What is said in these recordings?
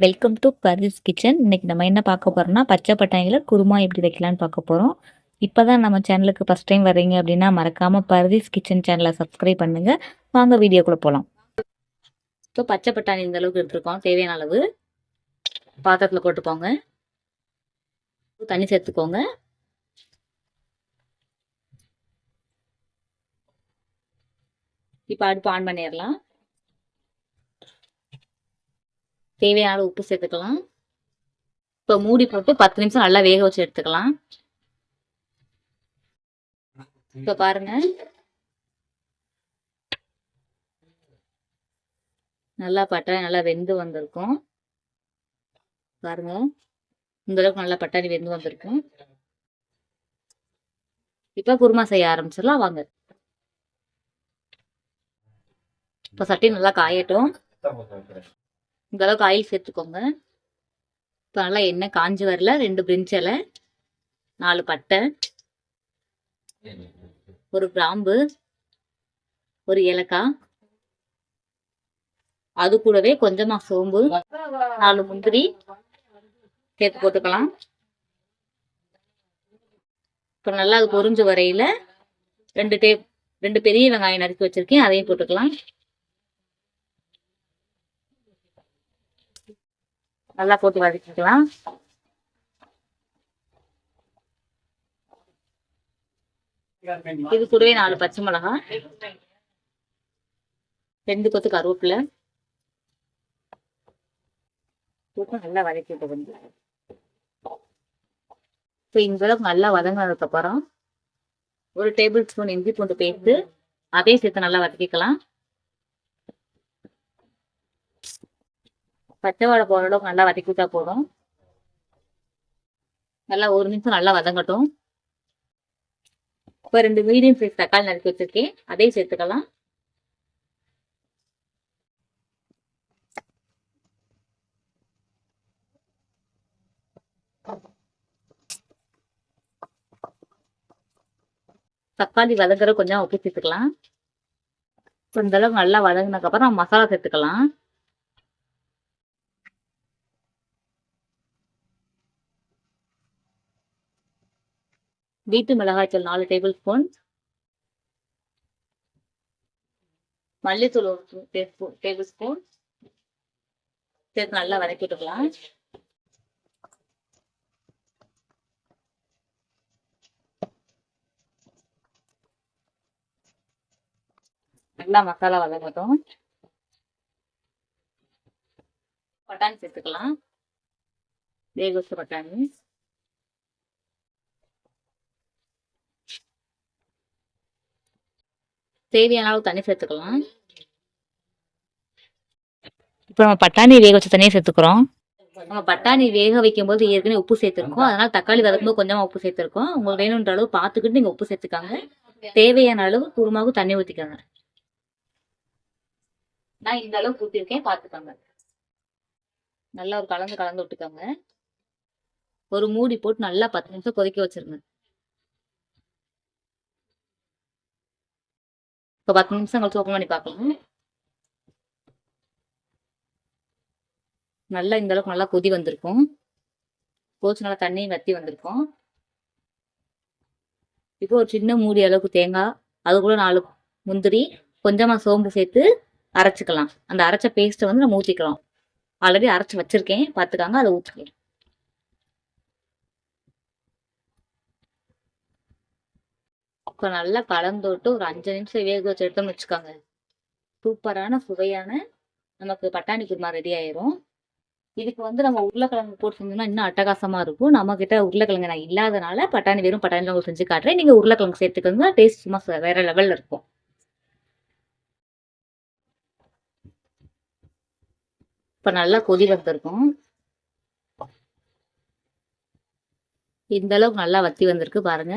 Welcome to Parvez kitchen இன்னைக்கு நம்ம என்ன பார்க்க போறோம்னா பச்சை பட்டாணியில் குருமா எப்படி வைக்கலாம்னு பார்க்க போகிறோம் இப்போ தான் நம்ம சேனலுக்கு ஃபஸ்ட் டைம் வர்றீங்க அப்படின்னா மறக்காமல் பர்வீஸ் கிச்சன் சேனலை சப்ஸ்கிரைப் பண்ணுங்கள் வாங்க வீடியோக்குள்ளே போகலாம் இப்போ பச்சை பட்டாணி இந்த அளவுக்கு எடுத்துருக்கோம். தேவையான அளவு. பாத்திரத்தில் போட்டுக்கோங்க. தண்ணி சேர்த்துக்கோங்க. இப்போ அடுப்பு ஆன் பண்ணிடலாம். தேவையான உப்பு சேர்த்துக்கலாம். இப்போ மூடி போட்டு பத்து நிமிஷம் நல்லா வேக வச்சு எடுத்துக்கலாம். இப்போ பாருங்க. நல்லா பட்டாணி நல்லா வெந்து வந்திருக்கும். பாருங்க. இந்த அளவுக்கு நல்லா பட்டாணி வெந்து வந்திருக்கும். இப்போ குருமா செய்ய ஆரம்பிச்சிடலாம். வாங்க. இப்போ சட்டி நல்லா காயட்டும். இந்த அளவுக்கு ஆயில் சேர்த்துக்கோங்க. இப்போ நல்லா எண்ணெய் காஞ்சி வரல ரெண்டு பிரிஞ்சலை நாலு பட்டை ஒரு கிராம்பு ஒரு ஏலக்காய் அது கூடவே கொஞ்சமா சோம்பு நாலு முந்திரி சேர்த்து போட்டுக்கலாம். இப்போ நல்லா அது பொறிஞ்ச வரையில ரெண்டு டே ரெண்டு பெரிய வெங்காயம் நறுக்கி வச்சிருக்கேன் அதையும் போட்டுக்கலாம். நல்லா போட்டு வதக்கிக்கலாம். இது கூடவே நாலு பச்சை மிளகாய் ரெண்டு கொத்து கருவேப்பிலை. போட்டு நல்லா வதக்கிட்டு வந்து. இப்போ இந்த அளவுக்கு நல்லா வதங்கினதுக்கப்புறம் ஒரு டேபிள் ஸ்பூன் இஞ்சி பூண்டு பேஸ்ட்டு அதையும் சேர்த்து நல்லா வதக்கிக்கலாம். பச்சை வாழை போகிற அளவுக்கு நல்லா வதக்கி விட்டா போதும். நல்லா ஒரு நிமிஷம் நல்லா வதங்கட்டும். இப்போ ரெண்டு மீடியம் சைஸ் தக்காளி நறுக்கி வச்சிருக்கேன். அதையும் சேர்த்துக்கலாம். தக்காளி வதங்குற கொஞ்சம் உப்பு சேர்த்துக்கலாம். இந்த அளவுக்கு நல்லா வதங்கினதுக்கப்புறம் மசாலா சேர்த்துக்கலாம். வீட்டு மிளகாய்த்தூள் நாலு டேபிள் ஸ்பூன் மல்லித்தூள் ஒரு டேபிள் ஸ்பூன் சேர்த்து நல்லா வதக்கி விட்டுக்கலாம். நல்லா மசாலா வதங்கட்டும். பட்டாணி சேர்த்துக்கலாம். வேக வச்ச பட்டாணி. தேவையான அளவு தண்ணி சேர்த்துக்கலாம். இப்போ நம்ம பட்டாணி வேக வச்ச தண்ணியை சேர்த்துக்கிறோம். நம்ம பட்டாணி வேக வைக்கும் போது ஏற்கனவே உப்பு சேர்த்துருக்கோம். அதனால தக்காளி வதக்கும்போது கொஞ்சமா உப்பு சேர்த்துருக்கோம். உங்களுக்கு வேணுன்ற அளவு பார்த்துக்கிட்டு நீங்க உப்பு சேர்த்துக்காங்க தேவையான அளவு குருமாவுக்கு தண்ணி ஊற்றிக்கோங்க நான் இந்த அளவுக்கு ஊற்றிருக்கேன் பார்த்துக்கோங்க நல்லா ஒரு கலந்து கலந்து விட்டுக்கோங்க. ஒரு மூடி போட்டு நல்லா பத்து நிமிஷம் கொதிக்க வச்சிருங்க. இப்போ பத்து நிமிஷம் கழிச்சு ஓப்பன் பண்ணி பார்க்கலாம் நல்லா இந்த அளவுக்கு நல்லா கொதி வந்திருக்கும் கோச்சு நல்லா தண்ணியும் வத்தி வந்திருக்கும் இப்போ ஒரு சின்ன மூடி அளவுக்கு தேங்காய் அது கூட நாலு முந்திரி கொஞ்சமாக சோம்பு சேர்த்து அரைச்சிக்கலாம் அந்த அரைச்ச பேஸ்ட்டை வந்து நம்ம ஊற்றிக்கலாம் ஆல்ரெடி அரைச்சி வச்சிருக்கேன் பார்த்துக்காங்க அதை ஊற்றிக்கலாம் இப்போ நல்லா கலந்து விட்டு ஒரு அஞ்சு நிமிஷம் வேக வச்சு எடுத்தோம்னு வச்சுக்கோங்க. சூப்பரான சுவையான நமக்கு பட்டாணி குருமா ரெடி ஆயிரும். இதுக்கு வந்து நம்ம உருளைக்கிழங்கு போட்டு செஞ்சோம்னா இன்னும் அட்டகாசமா இருக்கும். நம்ம கிட்ட உருளைக்கிழங்கு நான் இல்லாதனால பட்டாணி வெறும் பட்டாணி உங்களுக்கு செஞ்சு காட்டுறேன். நீங்க உருளைக்கிழங்கு சேர்த்துக்கோங்க. டேஸ்ட் சும்மா வேற லெவல்ல இருக்கும். இப்ப நல்லா கொதி வந்திருக்கும். இந்த அளவுக்கு நல்லா வத்தி வந்திருக்கு பாருங்க.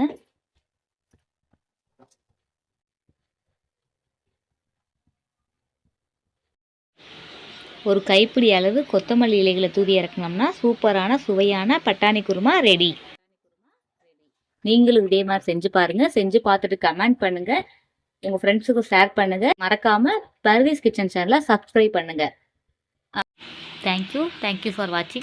ஒரு கைப்பிடி அளவு கொத்தமல்லி இலைகளை தூவி இறக்கணும்னா சூப்பரான சுவையான பட்டாணி குருமா ரெடி. நீங்களும் இதே மாதிரி செஞ்சு பாருங்க. செஞ்சு பார்த்துட்டு கமெண்ட் பண்ணுங்க. உங்க ஃப்ரெண்ட்ஸுக்கும் ஷேர் பண்ணுங்க. மறக்காம பர்வீஸ் கிச்சன் சேனலை சப்ஸ்கிரைப் பண்ணுங்க. Thank you thank you for வாட்சிங்